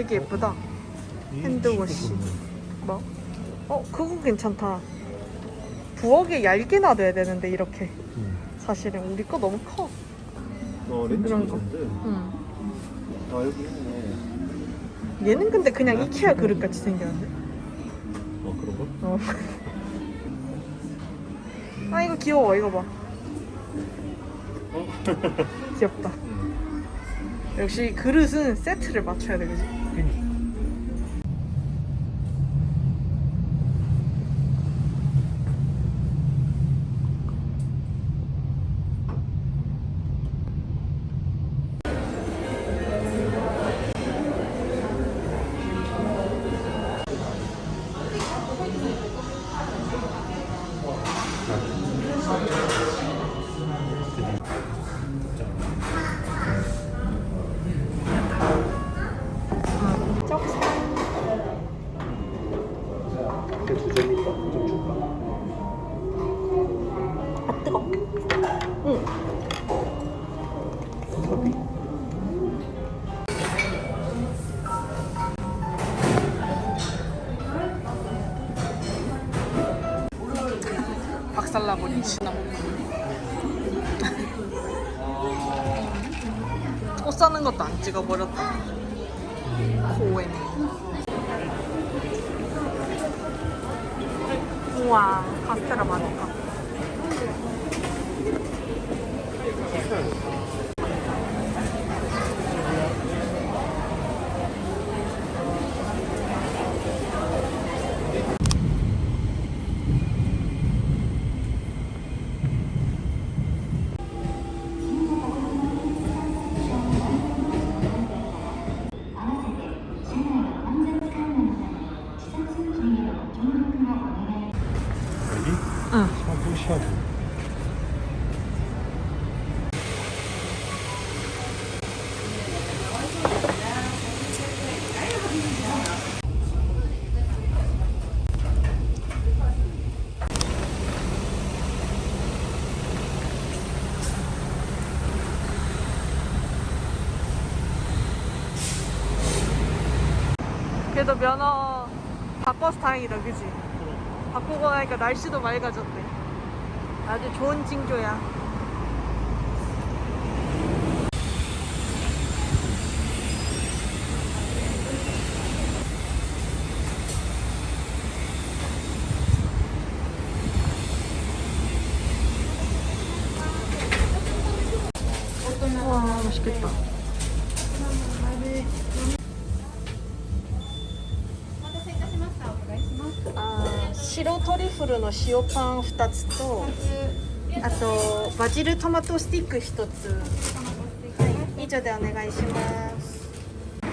되게 예쁘다. 핸드워시. 뭐? 어, 그거 괜찮다. 부엌에 얇게 놔둬야 되는데 이렇게. 사실은 우리 거 너무 커. 어 렌즈 그런 거. 응. 아 여기 있네. 얘는 근데 그냥 이케아 그릇같이 생겼는데. 어 그런 거? 어. 아 이거 귀여워 이거 봐. 어? 귀엽다. 응. 역시 그릇은 세트를 맞춰야 돼 그지? 쩍 응. 박살나버린 시나몬. 옷 사는 것도 안 찍어버렸다. 코에네. 우와, 카스테라 많다. 여 면허 바꿔서 다행이다, 그지? 바꾸고 나니까 날씨도 맑아졌대. 아주 좋은 징조야. 와, 맛있겠다. 白トリュフルの塩パン2つとあとバジルトマトスティック1つはい以上でお願いしますう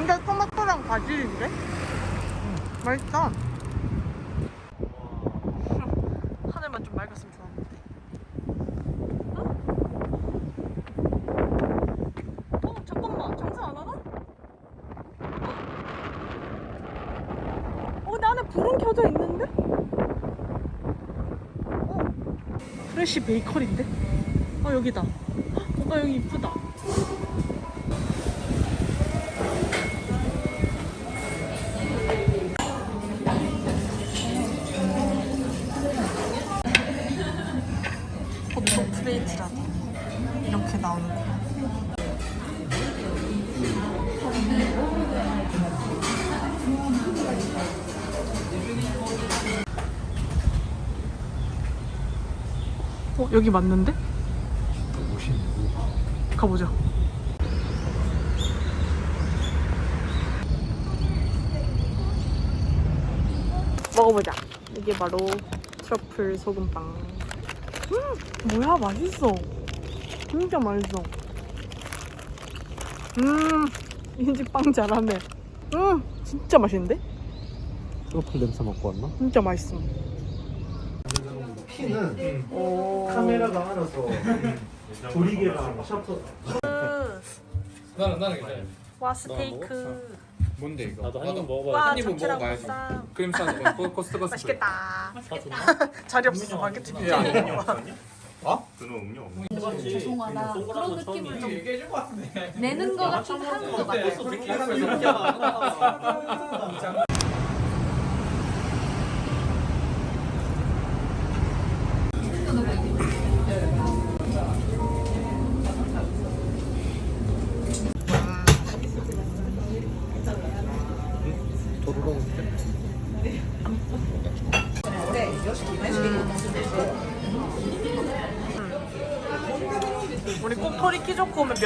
ん근데토마토랑바질인데음맛있다 하늘만 좀 맑았으면 좋았는 프레시 베이커리인데? 어, 여기다. 어, 나 여기 이쁘다. 어, 여기 맞는데? 가보자. 먹어보자. 이게 바로 트러플 소금빵. 음, 뭐야, 맛있어. 진짜 맛있어. 음, 이 집 빵 잘하네. 음, 진짜 맛있는데? 트러플 냄새 맡고 왔나? 진짜 맛있어. 피는 오. 카메라가 알아서 조리개랑 셔터. 나는 나는 괜찮아. 와 스테이크. 뭔데 이거? 나도 한 입 먹어봐야지. 와한 입은 잡채랑 먹어봐야지. 보쌈. 크림 사는 거 코스트 코스트. 맛있겠다. 사줬나? 자리 없어서 마케팅. 야, 그는 음료 없네. 죄송하다 그런 느낌을 좀 내는 거 같은 하는 거 같아.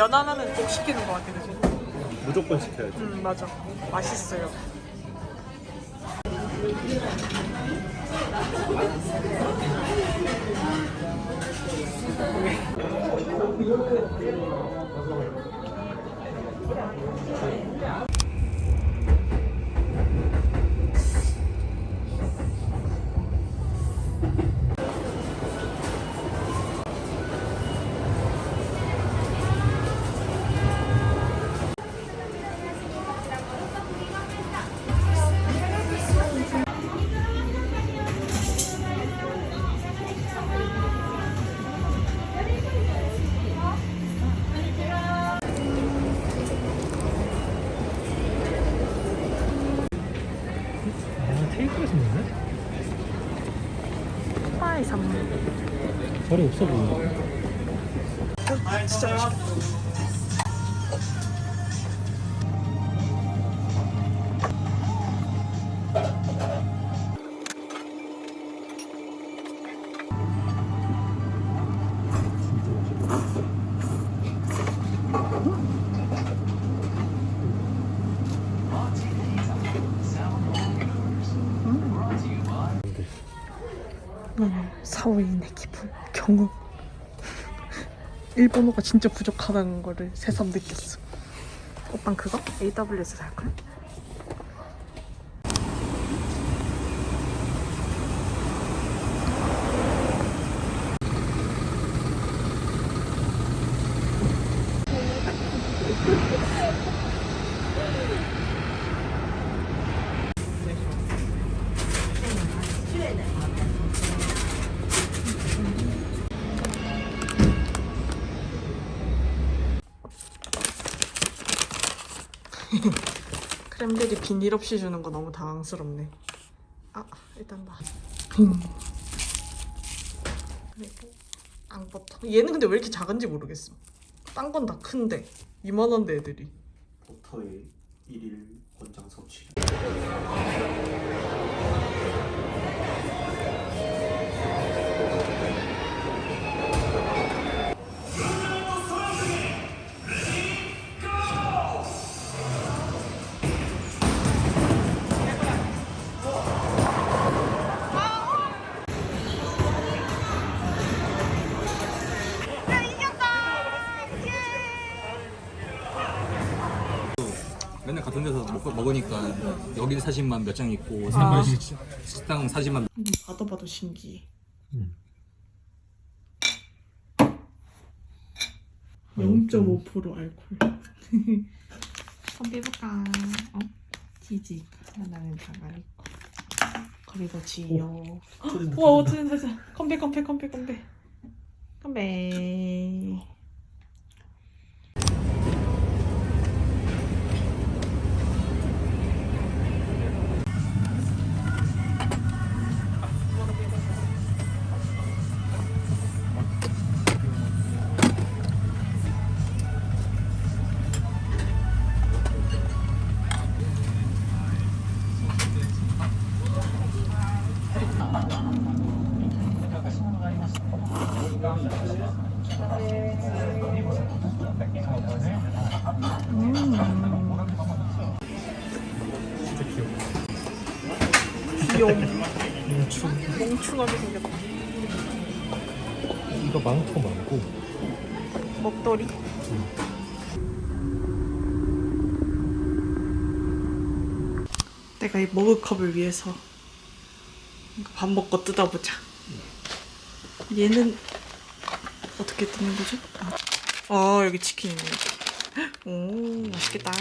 면면 하나는 꼭 시키는 것 같아, 그지? 무조건 시켜야지. 음, 맞아. 맛있어요. 자리 없어 보이네. 진짜 맛있겠다. 사오인의 기분 경험 일본어가 진짜 부족하다는 거를 새삼 느꼈어 오빤 그거? AWS 살걸? 크렘들이 비닐 없이 주는 거 너무 당황스럽네. 아, 일단 나. 그리고 앙버터. 얘는 근데 왜 이렇게 작은지 모르겠어. 딴 건 다 큰데 이만한데 애들이. 버터의 일일 권장 섭취. 여기 사진만 몇 장 있고 아. 식당 사진만 봐도 봐도 신기해. 음. 0.5% 알코올. 한번 해볼까? 어? 치즈 하나는 다가 있고 그리고 지요. 와 어쩌는 거지? 컴백 컴백 컴백 컴백 컴백. 귀여워. 뭉충. 멍충하게 생겼다. 이거 망토 말고 먹돌이. 내가 이 머그컵을 위해서 밥 먹고 뜯어보자. 얘는 어떻게 뜯는 거죠? 아, 아 여기 치킨 있네. 오 맛있겠다.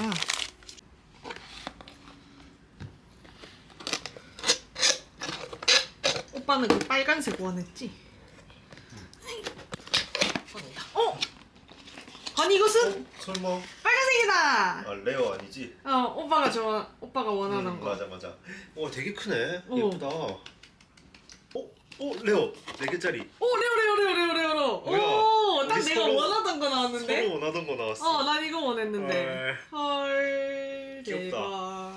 오빠는 그 빨간색 원했지? 아니 이것은 설마 빨간색이다. 아 레어 아니지? 어 오빠가 좋아 오빠가 원하는 음, 거. 맞아 맞아. 어 되게 크네. 어. 예쁘다. 어? 어 레어 네 개짜리. 오 레오 레오 레오 레오 레오 레오. 뭐야? 오 딱 우리 내가 서로- 원하던 거 나왔는데. 서로 원하던 거 나왔어. 어 난 이거 원했는데. 헐 귀엽다. 대박.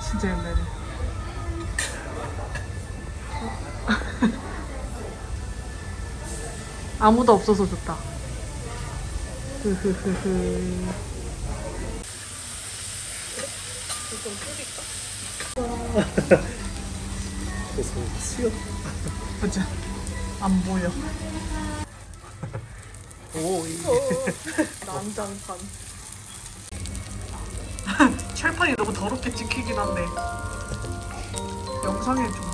진짜 옛날에. 아무도 없어서 좋다. 흐흐흐흐. 보자. 안 보여. 오, 이 난장판. 철판이 너무 더럽게 찍히긴 한데 영상에 좀